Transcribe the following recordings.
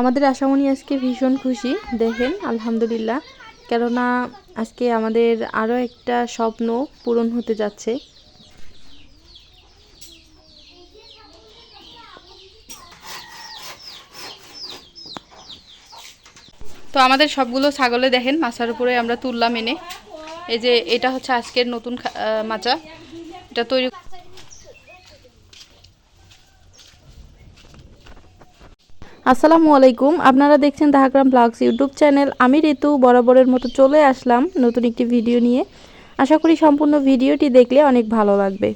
আমাদের আশামণি আজকে ভীষণ খুশি, দেখেন, আলহামদুলিল্লাহ। কেননা, আজকে আমাদের আরও একটা স্বপ্ন পূরণ হতে যাচ্ছে। তো আমাদের সবগুলো ছাগলে দেখেন, মাছার উপরে আমরা তুললাম এনে। এই যে, এটা হচ্ছে আজকের নতুন মাচা। এটা তৈরি আসসালামু আলাইকুম। আপনারা দেখছেন দাহাগ্রাম ব্লগস ইউটিউব চ্যানেল। আমি ঋতু, বরাবরের মতো চলে আসলাম নতুন একটি ভিডিও নিয়ে। আশা করি সম্পূর্ণ ভিডিওটি দেখলে অনেক ভালো লাগবে।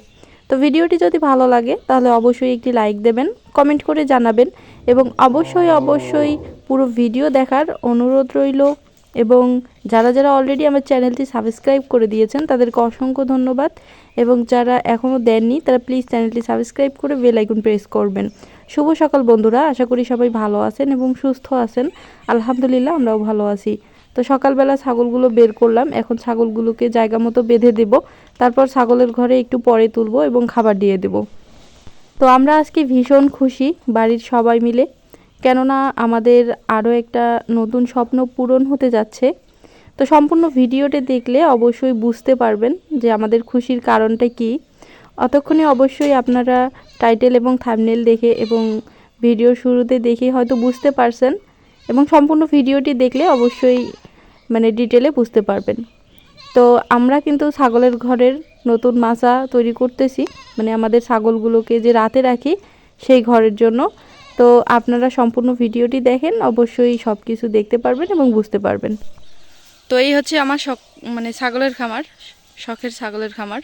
তো ভিডিওটি যদি ভালো লাগে, তাহলে অবশ্যই একটি লাইক দেবেন, কমেন্ট করে জানাবেন এবং অবশ্যই অবশ্যই পুরো ভিডিও দেখার অনুরোধ রইল এবং যারা যারা অলরেডি আমার চ্যানেলটি সাবস্ক্রাইব করে দিয়েছেন, তাদেরকে অসংখ্য ধন্যবাদ এবং যারা এখনও দেননি, তারা প্লিজ চ্যানেলটি সাবস্ক্রাইব করে বেল আইকন প্রেস করবেন। শুভ সকাল বন্ধুরা, আশা করি সবাই ভালো আছেন এবং সুস্থ আছেন। আলহামদুলিল্লাহ আমরাও ভালো আছি। তো সকালবেলা ছাগলগুলো বের করলাম, এখন ছাগলগুলোকে জায়গা মতো বেঁধে দেব। তারপর ছাগলের ঘরে একটু পরে তুলবো এবং খাবার দিয়ে দেব। তো আমরা আজকে ভীষণ খুশি, বাড়ির সবাই মিলে। কেননা আমাদের আরও একটা নতুন স্বপ্ন পূরণ হতে যাচ্ছে। তো সম্পূর্ণ ভিডিওটি দেখলে অবশ্যই বুঝতে পারবেন যে আমাদের খুশির কারণটা কী। অতক্ষণে অবশ্যই আপনারা টাইটেল এবং থামনেল দেখে এবং ভিডিও শুরুতে দেখে হয়তো বুঝতে পারছেন এবং সম্পূর্ণ ভিডিওটি দেখলে অবশ্যই মানে ডিটেলে বুঝতে পারবেন। তো আমরা কিন্তু ছাগলের ঘরের নতুন মাচা তৈরি করতেছি মানে আমাদের ছাগলগুলোকে যে রাতে রাখি সেই ঘরের জন্য। তো আপনারা সম্পূর্ণ ভিডিওটি দেখেন, অবশ্যই সব কিছু দেখতে পারবেন এবং বুঝতে পারবেন। তো এই হচ্ছে আমার শখ মানে ছাগলের খামার, শখের ছাগলের খামার।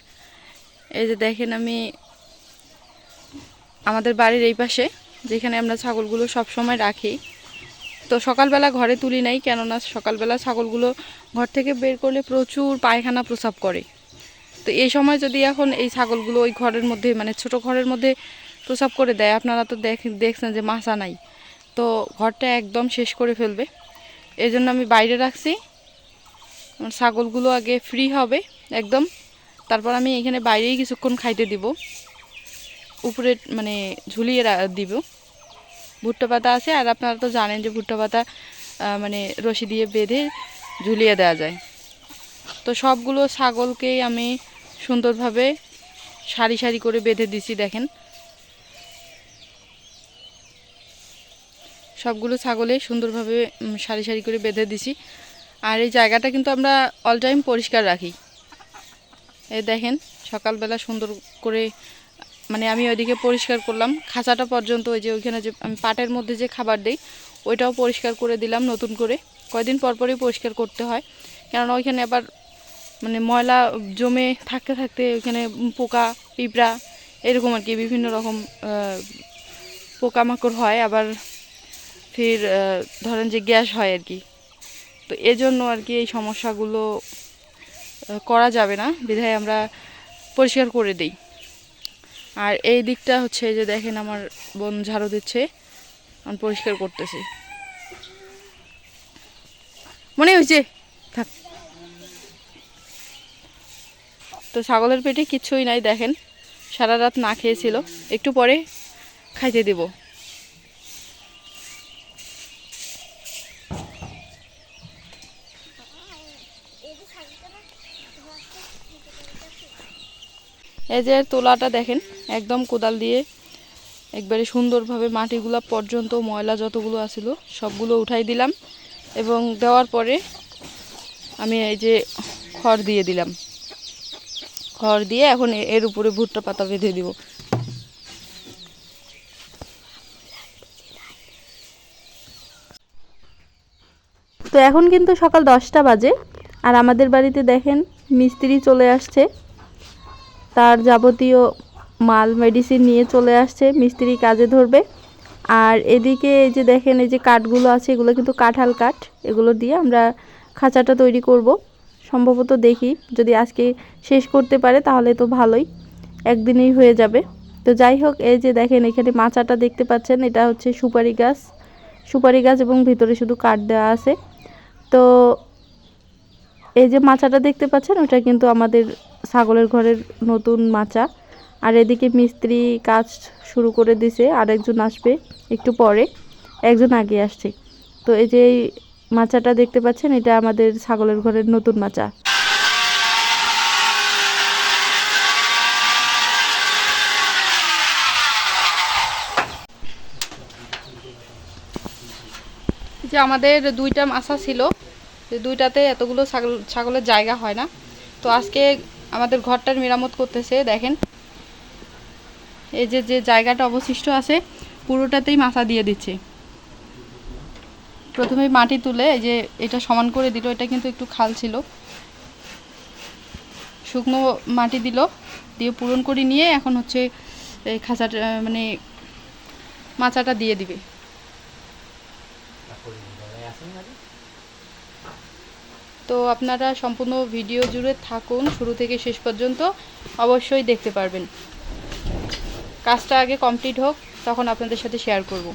এই যে দেখেন আমি আমাদের বাড়ির এই পাশে, যেখানে আমরা ছাগলগুলো সব সময় রাখি। তো সকালবেলা ঘরে তুলি নাই, কেননা সকালবেলা ছাগলগুলো ঘর থেকে বের করলে প্রচুর পায়খানা প্রসাব করে। তো এই সময় যদি এখন এই ছাগলগুলো ওই ঘরের মধ্যে মানে ছোট ঘরের মধ্যে প্রসাব করে দেয়, আপনারা তো দেখ, দেখছেন যে মাছা নাই। তো ঘরটা একদম শেষ করে ফেলবে। এই জন্য আমি বাইরে রাখছি। ছাগলগুলো আগে ফ্রি হবে, একদম। তারপর আমি এখানে বাইরেই কিছুক্ষণ খাইতে দিব। উপরে মানে ঝুলিয়ে দিব। ভুট্টা পাতা আছে, আর আপনারা তো জানেন যে ভুট্টা পাতা মানে রশি দিয়ে বেঁধে ঝুলিয়ে দেওয়া যায়। তো সবগুলো ছাগলকেই আমি সুন্দরভাবে সারি সারি করে বেঁধে দিছি, দেখেন। সবগুলো ছাগলে সুন্দরভাবে সারি সারি করে বেঁধে দিছি। আর এই জায়গাটা কিন্তু আমরা অল টাইম পরিষ্কার রাখি। এই দেখেন, সকালবেলা সুন্দর করে মানে আমি ওইদিকে পরিষ্কার করলাম। খাঁচাটা পর্যন্ত ওই যে ওইখানে যে আমি পাটের মধ্যে যে খাবার দিই, ওইটাও পরিষ্কার করে দিলাম নতুন করে। কয়দিন পর পরই পরিষ্কার করতে হয়। কেননা ওইখানে আবার মানে ময়লা জমে থাকতে থাকতে ওইখানে পোকা, পিঁপড়া, এরকম আর কি বিভিন্ন রকম পোকামাকড় হয়। আবার ফির ধরেন যে গ্যাস হয় আর কি। তো এজন্য আর কি এই সমস্যাগুলো করা যাবে না। বিধায় আমরা পরিষ্কার করে দিই। আর এই দিকটা হচ্ছে যে দেখেন আমার বোন ঝাড়ু দিচ্ছে। আমি পরিষ্কার করতেছি। মনে হয়েছে? থাক। তো ছাগলের পেটে কিচ্ছুই নাই, দেখেন। সারা রাত না খেয়েছিল। একটু পরে খাইতে দেব। এই যে তোলাটা দেখেন, একদম কোদাল দিয়ে একবারে সুন্দরভাবে মাটিগুলা পর্যন্ত ময়লা যতগুলো আছিল সবগুলো উঠাই দিলাম এবং দেওয়ার পরে আমি এই যে খড় দিয়ে দিলাম। খড় দিয়ে এখন এর উপরে ভুট্টা পাতা বেঁধে দিব। তো এখন কিন্তু সকাল দশটা বাজে, আর আমাদের বাড়িতে দেখেন মিস্ত্রি চলে আসছে। তার যাবতীয় মাল মেডিসিন নিয়ে চলে আসছে, মিস্ত্রি কাজে ধরবে। আর এদিকে এই যে দেখেন, এই যে কাঠগুলো আছে, এগুলো কিন্তু কাঁঠাল কাঠ। এগুলো দিয়ে আমরা খাঁচাটা তৈরি করব। সম্ভবত দেখি, যদি আজকে শেষ করতে পারে তাহলে তো ভালোই, একদিনেই হয়ে যাবে। তো যাই হোক, এই যে দেখেন, এখানে মাচাটা দেখতে পাচ্ছেন, এটা হচ্ছে সুপারি গাছ। সুপারি গাছ এবং ভিতরে শুধু কাঠ দেওয়া আছে। তো এই যে মাচাটা দেখতে পাচ্ছেন, ওটা কিন্তু আমাদের ছাগলের ঘরের নতুন মাচা। আর এদিকে মিস্ত্রি কাজ শুরু করে দিছে আর একজন আসবে একটু পরে, একজন আগে আসছে। তো এই যে মাচাটা দেখতে পাচ্ছেন, এটা আমাদের ছাগলের ঘরের নতুন মাচা। যে আমাদের দুইটা মাছা ছিল দুইটাতে এতগুলো ছাগল ছাগলের জায়গা হয় না। তো আজকে আমাদের ঘরটার মেরামত করতেছে, দেখেন। এই যে যে জায়গাটা অবশিষ্ট আছে, পুরোটাতেই মাছা দিয়ে দিচ্ছে। প্রথমে মাটি তুলে, এই যে এটা সমান করে দিল, এটা কিন্তু একটু খাল ছিল। শুকনো মাটি দিল, দিয়ে পূরণ করে নিয়ে এখন হচ্ছে, এই খাঁচাটা মানে মাচাটা দিয়ে দিবে। তো আপনারা সম্পূর্ণ ভিডিও জুড়ে থাকুন, শুরু থেকে শেষ পর্যন্ত অবশ্যই দেখতে পারবেন। কাজটা আগে কমপ্লিট হোক, তখন আপনাদের সাথে শেয়ার করব।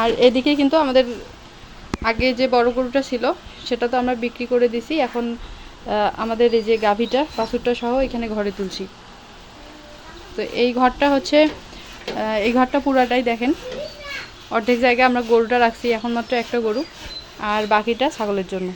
আর এদিকে কিন্তু আমাদের আগে যে বড় গরুটা ছিল, সেটা তো আমরা বিক্রি করে দিছি। এখন আমাদের এই যে গাভীটা, বাছুরটা সহ এখানে ঘরে তুলছি। তো এই ঘরটা হচ্ছে এই ঘরটা পুরাটাই দেখেন। অর্ধেক জায়গায় আমরা গরুটা রাখছি, এখন মাত্র একটা গরু। আর বাকিটা ছাগলের জন্য।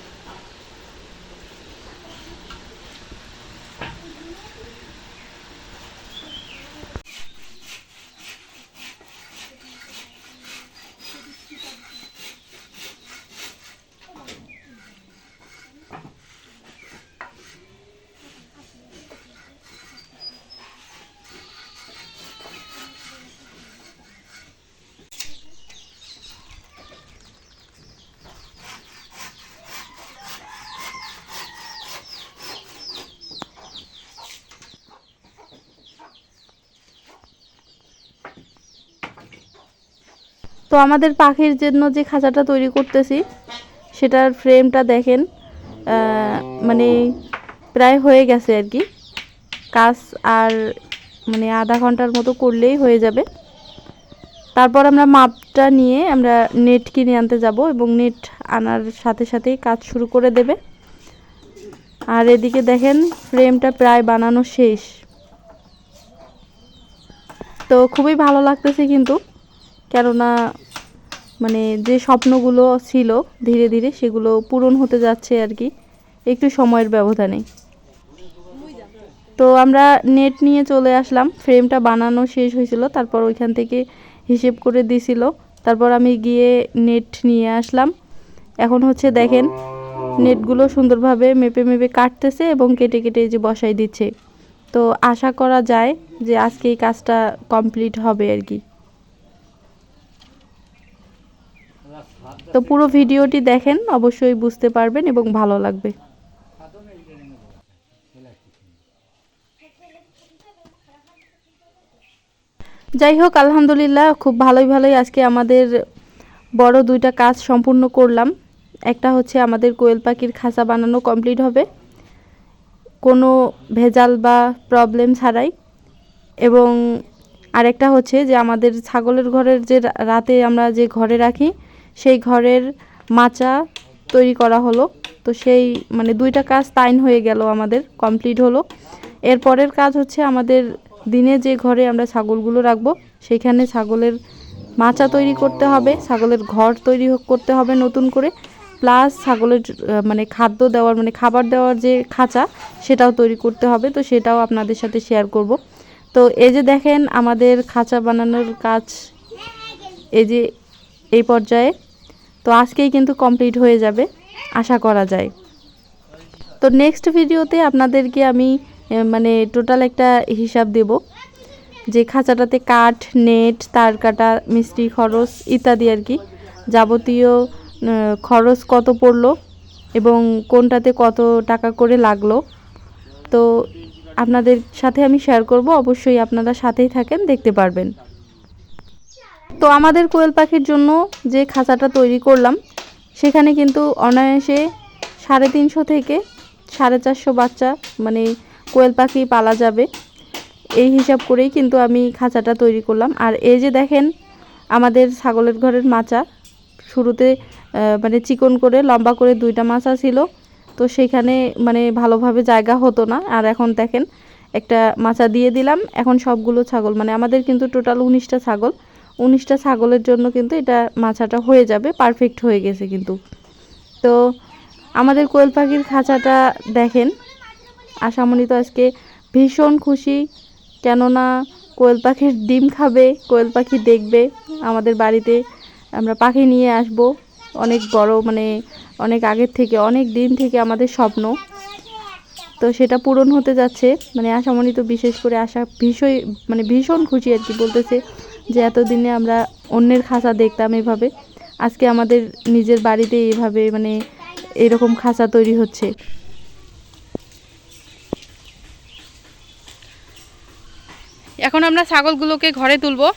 তো আমাদের পাখির জন্য যে খাঁচাটা তৈরি করতেছি, সেটার ফ্রেমটা দেখেন মানে প্রায় হয়ে গেছে আর কি। কাজ আর মানে আধা ঘণ্টার মতো করলেই হয়ে যাবে। তারপর আমরা মাপটা নিয়ে আমরা নেট কিনে আনতে যাব এবং নেট আনার সাথে সাথেই কাজ শুরু করে দেবে। আর এদিকে দেখেন ফ্রেমটা প্রায় বানানো শেষ। তো খুবই ভালো লাগতেছে কিন্তু। কেননা মানে যে স্বপ্নগুলো ছিল ধীরে ধীরে সেগুলো পূরণ হতে যাচ্ছে আর কি, একটু সময়ের ব্যবধানে। তো আমরা নেট নিয়ে চলে আসলাম, ফ্রেমটা বানানো শেষ হয়েছিল, তারপর ওইখান থেকে হিসেব করে দিছিল, তারপর আমি গিয়ে নেট নিয়ে আসলাম। এখন হচ্ছে দেখেন, নেটগুলো সুন্দরভাবে মেপে মেপে কাটতেছে এবং কেটে কেটে যে বসাই দিচ্ছে। তো আশা করা যায় যে আজকে এই কাজটা কমপ্লিট হবে আর কি। তো পুরো ভিডিওটি দেখেন, অবশ্যই বুঝতে পারবেন এবং ভালো লাগবে। যাই হোক, আলহামদুলিল্লাহ, খুব ভালোই ভালোই আজকে আমাদের বড় দুইটা কাজ সম্পূর্ণ করলাম। একটা হচ্ছে আমাদের কোয়েল পাখির খাঁচা বানানো কমপ্লিট হবে। কোনো ভেজাল বা প্রবলেম ছাড়াই। এবং আরেকটা হচ্ছে যে আমাদের ছাগলের ঘরের যে রাতে আমরা যে ঘরে রাখি সেই ঘরের মাচা তৈরি করা হলো। তো সেই মানে দুইটা কাজ তাইন হয়ে গেল, আমাদের কমপ্লিট হলো। এর পরের কাজ হচ্ছে আমাদের দিনে যে ঘরে আমরা ছাগলগুলো রাখব, সেখানে ছাগলের মাচা তৈরি করতে হবে, ছাগলের ঘর তৈরি করতে হবে নতুন করে। প্লাস ছাগলের মানে খাদ্য দেওয়ার মানে খাবার দেওয়ার যে খাঁচা, সেটাও তৈরি করতে হবে। তো সেটাও আপনাদের সাথে শেয়ার করব। তো এই যে দেখেন, আমাদের খাঁচা বানানোর কাজ এই যে, এই পর্যায়ে তো আজকেই কিন্তু কমপ্লিট হয়ে যাবে, আশা করা যায়। তো নেক্সট ভিডিওতে আপনাদেরকে আমি মানে টোটাল একটা হিসাব দেব, যে খাঁচাটাতে কাঠ নেট তার কাটা মিস্ত্রি খরচ ইত্যাদি আর কি, যাবতীয় খরচ কত পড়ল এবং কোনটাতে কত টাকা করে লাগল। তো আপনাদের সাথে আমি শেয়ার করব, অবশ্যই আপনারা সাথেই থাকেন, দেখতে পারবেন। তো আমাদের কোয়েল পাখির জন্য যে খাঁচাটা তৈরি করলাম, সেখানে কিন্তু অনায়াসে সাড়ে তিনশো থেকে সাড়ে চারশো বাচ্চা মানে কোয়েল পাখি পালা যাবে। এই হিসাব করেই কিন্তু আমি খাঁচাটা তৈরি করলাম। আর এই যে দেখেন, আমাদের ছাগলের ঘরের মাচা, শুরুতে মানে চিকন করে, লম্বা করে দুইটা মাচা ছিল। তো সেখানে মানে ভালোভাবে জায়গা হতো না। আর এখন দেখেন, একটা মাচা দিয়ে দিলাম। এখন সবগুলো ছাগল মানে আমাদের কিন্তু টোটাল উনিশটা ছাগল। উনিশটা ছাগলের জন্য কিন্তু এটা মাছাটা হয়ে যাবে পারফেক্ট হয়ে গেছে কিন্তু। তো আমাদের কোয়েল পাখির খাঁচাটা দেখেন। আশামণি তো আজকে ভীষণ খুশি, কেননা কোয়েল পাখির ডিম খাবে, কোয়েল পাখি দেখবে। আমাদের বাড়িতে আমরা পাখি নিয়ে আসব। অনেক বড় মানে অনেক আগের থেকে, অনেক দিন থেকে আমাদের স্বপ্ন। তো সেটা পূরণ হতে যাচ্ছে। মানে আশামণি তো বিশেষ করে আশা ভীষণ মানে ভীষণ খুশি আর কি বলতেছে। যে এতদিনে আমরা অন্যের খাঁচা দেখতাম এভাবে। আজকে আমাদের নিজের বাড়িতে এভাবে মানে এরকম খাঁচা তৈরি হচ্ছে। এখন আমরা ছাগলগুলোকে ঘরে তুলবো।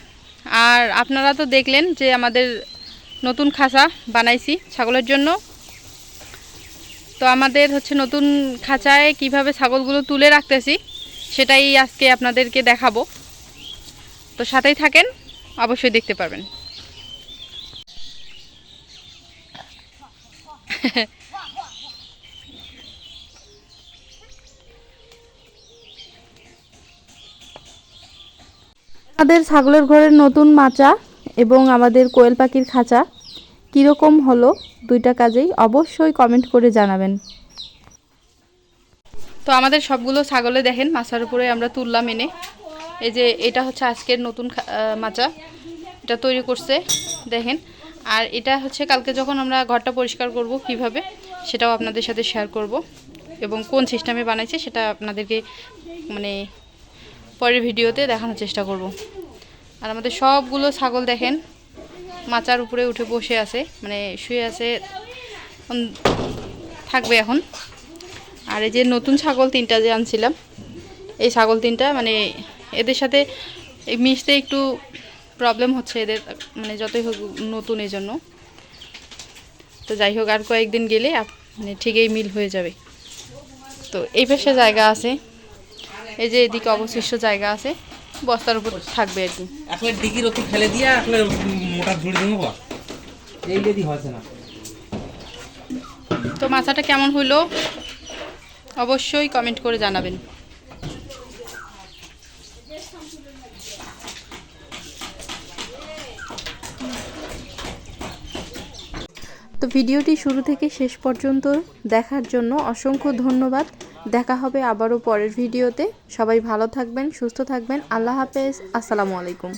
আর আপনারা তো দেখলেন যে আমাদের নতুন খাঁচা বানাইছি ছাগলের জন্য। তো আমাদের হচ্ছে নতুন খাঁচায় কীভাবে ছাগলগুলো তুলে রাখতেছি, সেটাই আজকে আপনাদেরকে দেখাবো। তো সাথেই থাকেন অবশ্যই দেখতে পারবেন। আমাদের ছাগলের ঘরের নতুন মাচা এবং আমাদের কোয়েল পাখির খাঁচা কীরকম হলো দুইটা কাজেই অবশ্যই কমেন্ট করে জানাবেন। তো আমাদের সবগুলো ছাগলে দেখেন মাছার উপরে আমরা তুললাম এনে। এই যে এটা হচ্ছে আজকের নতুন মাচা। এটা তৈরি করছে, দেখেন। আর এটা হচ্ছে কালকে যখন আমরা ঘরটা পরিষ্কার করব কীভাবে, সেটাও আপনাদের সাথে শেয়ার করব। এবং কোন সিস্টেমে বানাইছে সেটা আপনাদেরকে মানে পরের ভিডিওতে দেখানোর চেষ্টা করব। আর আমাদের সবগুলো ছাগল দেখেন, মাচার উপরে উঠে বসে আছে মানে শুয়ে আছে থাকবে এখন। আর এই যে নতুন ছাগল তিনটা যে আনছিলাম, এই ছাগল তিনটা মানে এদের সাথে এই মিশতে একটু প্রবলেম হচ্ছে এদের মানে যতই হোক নতুন এই জন্য তো যাই হোক আর কয়েকদিন গেলে মানে ঠিকই মিল হয়ে যাবে। তো এই পাশে জায়গা আছে। এই যে এদিকে অবশিষ্ট জায়গা আছে বস্তার উপর থাকবে আর কি। আসলে ডিগির অতি ফেলে দিয়া আসলে মোটা ঝুড়ি দেবো এই যদি হয়েছে না তো মাছাটা কেমন হইল অবশ্যই কমেন্ট করে জানাবেন। তো ভিডিওটি শুরু থেকে শেষ পর্যন্ত দেখার জন্য অসংখ্য ধন্যবাদ। দেখা হবে আবারও পরের ভিডিওতে। সবাই ভালো থাকবেন, সুস্থ থাকবেন। আল্লাহ হাফেজ। আসসালামু আলাইকুম।